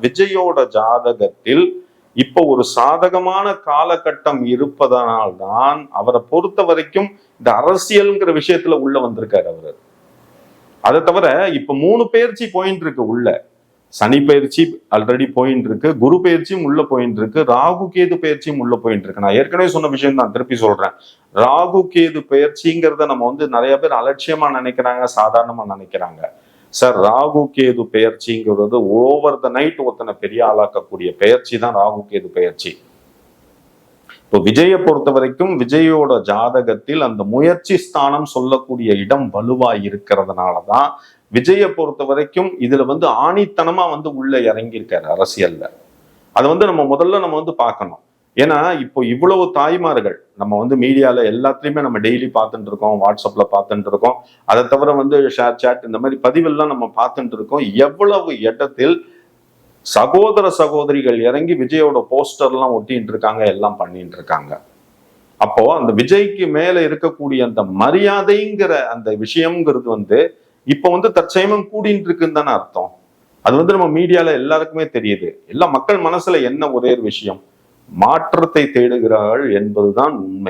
விஜயோட ஜாதகத்தில் இப்போ ஒரு சாதகமான காலகட்டம் இருப்பதனால்தான் அவரை பொறுத்த வரைக்கும் இந்த அரசியல்ங்கிற விஷயத்துல உள்ள வந்திருக்காரு அவரு. அதை தவிர இப்ப மூணு பயிற்சி போயிட்டு இருக்கு உள்ள. சனி பயிற்சி ஆல்ரெடி போயிட்டு இருக்கு. குரு பயிற்சியும் உள்ள போயிட்டு இருக்கு. ராகு கேது பயிற்சியும் உள்ள போயிட்டு இருக்கு. நான் ஏற்கனவே சொன்ன விஷயம் தான் திருப்பி சொல்றேன். ராகு கேது பயிற்சிங்கிறத நம்ம வந்து நிறைய பேர் அலட்சியமா நினைக்கிறாங்க சாதாரணமா நினைக்கிறாங்க. சார் ராகு கேது பெயர்ச்சிங்கிறது ஓவர் த நைட் ஒருத்தனை பெரிய ஆளாக்கக்கூடிய பெயர்ச்சி தான் ராகு கேது பெயர்ச்சி. இப்போ விஜயை பொறுத்த வரைக்கும் விஜயோட ஜாதகத்தில் அந்த முயற்சி ஸ்தானம் சொல்லக்கூடிய இடம் வலுவா இருக்கிறதுனால தான் விஜயை பொறுத்த வரைக்கும் இதுல வந்து ஆணித்தனமா வந்து உள்ள இறங்கியிருக்காரு அரசியல்ல. அதை வந்து நம்ம முதல்ல நம்ம வந்து பார்க்கணும். ஏன்னா இப்போ இவ்வளவு தாய்மார்கள் நம்ம வந்து மீடியாவில் எல்லாத்துலேயுமே நம்ம டெய்லி பார்த்துட்டு இருக்கோம் வாட்ஸ்அப்பில் பார்த்துட்டு இருக்கோம் அதை தவிர வந்து ஷேர் சேட் இந்த மாதிரி பதிவெல்லாம் நம்ம பார்த்துட்டு இருக்கோம் எவ்வளவு இடத்தில் சகோதர சகோதரிகள் இறங்கி விஜயோட போஸ்டர்லாம் ஒட்டிட்டு இருக்காங்க எல்லாம் பண்ணிட்டு இருக்காங்க அப்போ அந்த விஜய்க்கு மேல இருக்கக்கூடிய அந்த மரியாதைங்கிற அந்த விஷயம்ங்கிறது வந்து இப்போ வந்து தற்சயமும் கூடிட்டு இருக்குன்னு தானே அர்த்தம். அது வந்து நம்ம மீடியால எல்லாருக்குமே தெரியுது. எல்லா மக்கள் மனசுல என்ன ஒரே ஒரு விஷயம்? மாற்றத்தை தேடுகிறார்கள் என்பதுதான் உண்மை.